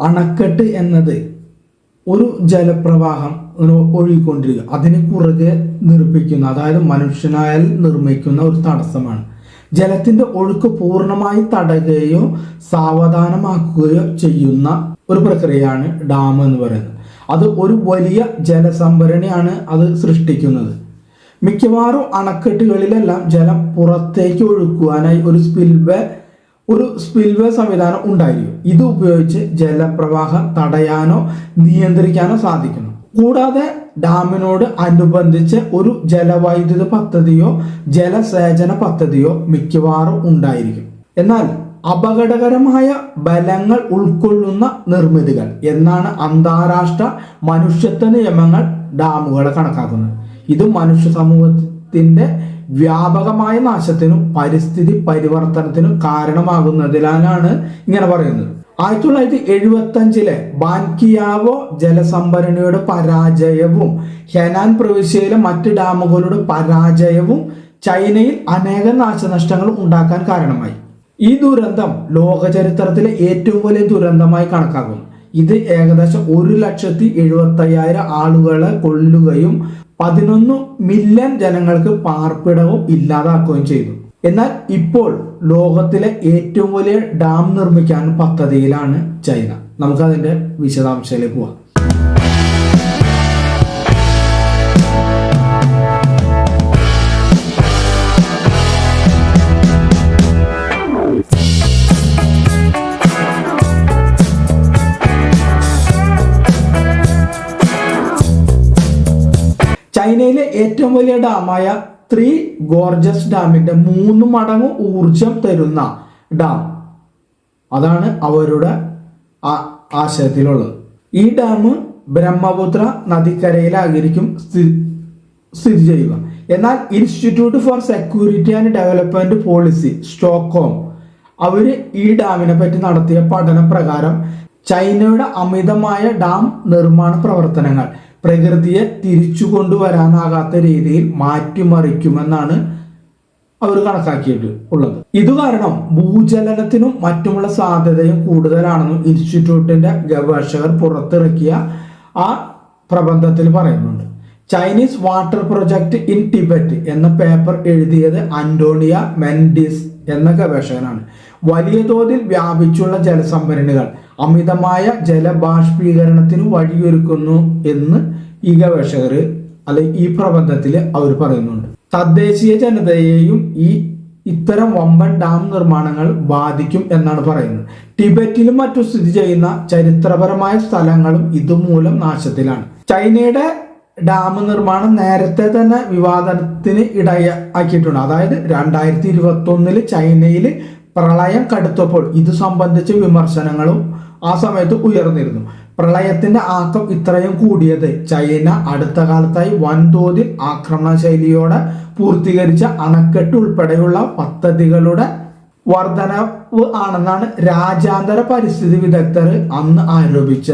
അണക്കെട്ട് എന്നത് ഒരു ജലപ്രവാഹം ഒഴുകിക്കൊണ്ടിരിക്കുക. അതിന് കുറുകെ നിർമ്മിക്കുന്ന അതായത് മനുഷ്യനായാൽ നിർമ്മിക്കുന്ന ഒരു തടസ്സമാണ്. ജലത്തിന്റെ ഒഴുക്ക് പൂർണമായി തടയുകയോ സാവധാനമാക്കുകയോ ചെയ്യുന്ന ഒരു പ്രക്രിയയാണ് ഡാം എന്ന് പറയുന്നത്. അത് ഒരു വലിയ ജലസംഭരണിയാണ് അത് സൃഷ്ടിക്കുന്നത്. മിക്കവാറും അണക്കെട്ടുകളിലെല്ലാം ജലം പുറത്തേക്ക് ഒഴുക്കുവാനായി ഒരു സ്പിൽവേ ഒരു സ്പിൽവേ സംവിധാനം ഉണ്ടായിരിക്കും. ഇത് ഉപയോഗിച്ച് ജലപ്രവാഹം തടയാനോ നിയന്ത്രിക്കാനോ സാധിക്കുന്നു. കൂടാതെ ഡാമിനോട് അനുബന്ധിച്ച് ഒരു ജലവൈദ്യുത പദ്ധതിയോ ജലസേചന പദ്ധതിയോ മിക്കവാറും ഉണ്ടായിരിക്കും. എന്നാൽ അപകടകരമായ ബലങ്ങൾ ഉൾക്കൊള്ളുന്ന നിർമ്മിതികൾ എന്നാണ് അന്താരാഷ്ട്ര മനുഷ്യത്വ നിയമങ്ങൾ ഡാമുകളെ കണക്കാക്കുന്നത്. ഇത് മനുഷ്യ സമൂഹത്തിന്റെ വ്യാപകമായ നാശത്തിനും പരിസ്ഥിതി പരിവർത്തനത്തിനും കാരണമാകുന്നതിനാലാണ് ഇങ്ങനെ പറയുന്നത്. ആയിരത്തി തൊള്ളായിരത്തി എഴുപത്തി അഞ്ചിലെ ബാൻകിയാവോ ജലസംഭരണിയുടെ പരാജയവും ഹെനാൻ പ്രവിശ്യയിലെ മറ്റ് ഡാമുകളുടെ പരാജയവും ചൈനയിൽ അനേക നാശനഷ്ടങ്ങൾ ഉണ്ടാക്കാൻ കാരണമായി. ഈ ദുരന്തം ലോകചരിത്രത്തിലെ ഏറ്റവും വലിയ ദുരന്തമായി കണക്കാക്കുന്നു. ഇത് ഏകദേശം ഒരു ലക്ഷത്തി എഴുപത്തി അയ്യായിരം ആളുകളെ കൊല്ലുകയും പതിനൊന്ന് മില്യൺ ജനങ്ങൾക്ക് പാർപ്പിടവും ഇല്ലാതാക്കുകയും ചെയ്തു. എന്നാൽ ഇപ്പോൾ ലോകത്തിലെ ഏറ്റവും വലിയ ഡാം നിർമ്മിക്കാൻ പദ്ധതിയിലാണ് ചൈന. നമുക്കതിന്റെ വിശദാംശയിലേക്ക് പോവാം. ചൈനയിലെ ഏറ്റവും വലിയ ഡാമായ ത്രീ ഗോർജസ് ഡാമിന്റെ മൂന്ന് മടങ്ങ് ഊർജം തരുന്ന ഡാം. അതാണ് അവരുടെ ആശയത്തിലുള്ളത്. ഈ ഡാം ബ്രഹ്മപുത്ര നദിക്കരയിലായിരിക്കും സ്ഥി- സ്ഥിതി ചെയ്യുക. എന്നാൽ institute for security and development policy Stockholm അവർ ഈ ഡാമിനെ പറ്റി നടത്തിയ പഠന പ്രകാരം ചൈനയുടെ അമിതമായ ഡാം നിർമ്മാണ പ്രവർത്തനങ്ങൾ പ്രകൃതിയെ തിരിച്ചു കൊണ്ടുവരാനാകാത്ത രീതിയിൽ മാറ്റിമറിക്കുമെന്നാണ് അവർ കണക്കാക്കിയിട്ട് ഉള്ളത്. ഇത് കാരണം ഭൂചലനത്തിനും മറ്റുമുള്ള സാധ്യതയും കൂടുതലാണെന്നും ഇൻസ്റ്റിറ്റ്യൂട്ടിന്റെ ഗവേഷകർ പുറത്തിറക്കിയ ആ പ്രബന്ധത്തിൽ പറയുന്നുണ്ട്. Chinese water project in Tibet എന്ന പേപ്പർ എഴുതിയത് അന്റോണിയ മെൻഡിസ് എന്ന ഗവേഷകനാണ്. വലിയ തോതിൽ വ്യാപിച്ചുള്ള ജലസംഭരണികൾ അമിതമായ ജലബാഷ്പീകരണത്തിന് വഴിയൊരുക്കുന്നു എന്ന് ഈ ഗവേഷകർ അല്ലെ ഈ പ്രബന്ധത്തിൽ അവർ പറയുന്നുണ്ട്. തദ്ദേശീയ ജനതയെയും ഈ ഇത്തരം വമ്പൻ ഡാം നിർമ്മാണങ്ങൾ ബാധിക്കും എന്നാണ് പറയുന്നത്. ടിബറ്റിലും മറ്റും സ്ഥിതി ചെയ്യുന്ന ചരിത്രപരമായ സ്ഥലങ്ങളും ഇതുമൂലം നാശത്തിലാണ്. ചൈനയുടെ ഡാം നിർമ്മാണം നേരത്തെ തന്നെ വിവാദത്തിന് ഇടയാക്കിയിട്ടുണ്ട്. അതായത് രണ്ടായിരത്തി ഇരുപത്തി ഒന്നിൽ ചൈനയിൽ പ്രളയം കടുത്തപ്പോൾ ഇത് സംബന്ധിച്ച വിമർശനങ്ങളും ആ സമയത്ത് ഉയർന്നിരുന്നു. പ്രളയത്തിന്റെ ആക്കം ഇത്രയും കൂടിയത് ചൈന അടുത്ത കാലത്തായി വൻതോതിൽ ആക്രമണ ശൈലിയോടെ പൂർത്തീകരിച്ച അണക്കെട്ട് ഉൾപ്പെടെയുള്ള പദ്ധതികളുടെ വർധനവ് ആണെന്നാണ് രാജ്യാന്തര പരിസ്ഥിതി വിദഗ്ധർ അന്ന് ആരോപിച്ച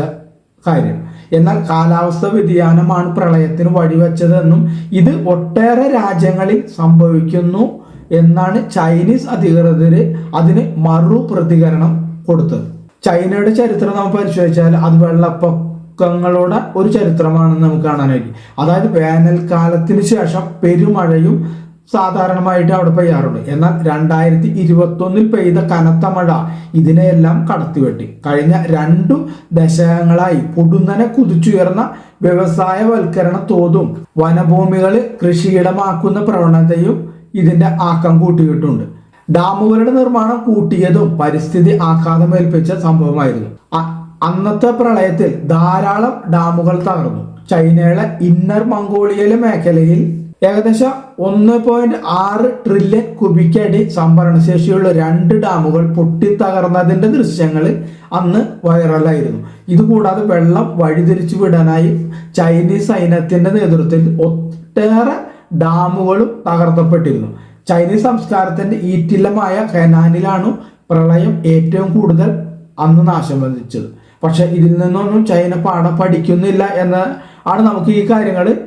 കാര്യം. എന്നാൽ കാലാവസ്ഥ വ്യതിയാനമാണ് പ്രളയത്തിന് വഴിവെച്ചതെന്നും ഇത് ഒട്ടേറെ രാജ്യങ്ങളിൽ സംഭവിക്കുന്നു എന്നാണ് ചൈനീസ് അധികൃതർ അതിന് മറു പ്രതികരണം കൊടുത്തത്. ചൈനയുടെ ചരിത്രം നമ്മൾ പരിശോധിച്ചാൽ അത് വെള്ളപ്പൊക്കങ്ങളുടെ ഒരു ചരിത്രമാണെന്ന് നമുക്ക് കാണാനായിരിക്കും. അതായത് വേനൽക്കാലത്തിന് ശേഷം പെരുമഴയും സാധാരണമായിട്ട് അവിടെ പെയ്യാറുണ്ട്. എന്നാൽ രണ്ടായിരത്തി ഇരുപത്തി ഒന്നിൽ പെയ്ത കനത്ത മഴ ഇതിനെയെല്ലാം കടത്തിവെട്ടി. കഴിഞ്ഞ രണ്ടു ദശകങ്ങളായി പൊടുന്നനെ കുതിച്ചുയർന്ന വ്യവസായവൽക്കരണ തോതും വനഭൂമികൾ കൃഷിയിടമാക്കുന്ന പ്രവണതയും ഇതിന്റെ ആക്കം കൂട്ടിയിട്ടുണ്ട്. ഡാമുകളുടെ നിർമ്മാണം കൂട്ടിയതും പരിസ്ഥിതി ആഘാതമേൽപ്പിച്ച സംഭവമായിരുന്നു. അ- അന്നത്തെ പ്രളയത്തിൽ ധാരാളം ഡാമുകൾ തകർന്നു. ചൈനയിലെ ഇന്നർ മംഗോളിയയിലെ മേഖലയിൽ ഏകദേശം ഒന്ന് പോയിന്റ് ആറ് ട്രില്യൺ കുബിക് അടി സംഭരണശേഷിയുള്ള രണ്ട് ഡാമുകൾ പൊട്ടിത്തകർന്നതിന്റെ ദൃശ്യങ്ങൾ അന്ന് വൈറലായിരുന്നു. ഇതുകൂടാതെ വെള്ളം വഴിതിരിച്ചു വിടാനായി ചൈനീസ് സൈന്യത്തിന്റെ നേതൃത്വത്തിൽ ഒട്ടേറെ ഡാമുകളും തകർത്തപ്പെട്ടിരുന്നു. ചൈനീസ് സംസ്കാരത്തിന്റെ ഈറ്റില്ലമായ ഹെനാനിലാണ് പ്രളയം ഏറ്റവും കൂടുതൽ അന്ന് നാശം വധിച്ചത് പക്ഷെ ഇതിൽ നിന്നൊന്നും ചൈന പാഠം പഠിക്കുന്നില്ല എന്ന് ആണ് നമുക്ക് ഈ കാര്യങ്ങൾ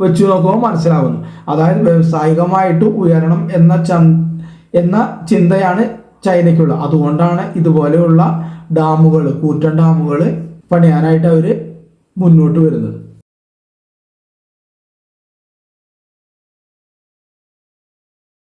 വെച്ച് നോക്കുമ്പോൾ മനസ്സിലാവുന്നു അതായത് വ്യാവസായികമായിട്ട് ഉയരണം എന്ന എന്ന ചിന്തയാണ് ചൈനയ്ക്കുള്ള അതുകൊണ്ടാണ് ഇതുപോലെയുള്ള ഡാമുകൾ കൂറ്റൻ ഡാമുകൾ പണിയാനായിട്ട് അവർ മുന്നോട്ട് വരുന്നത്.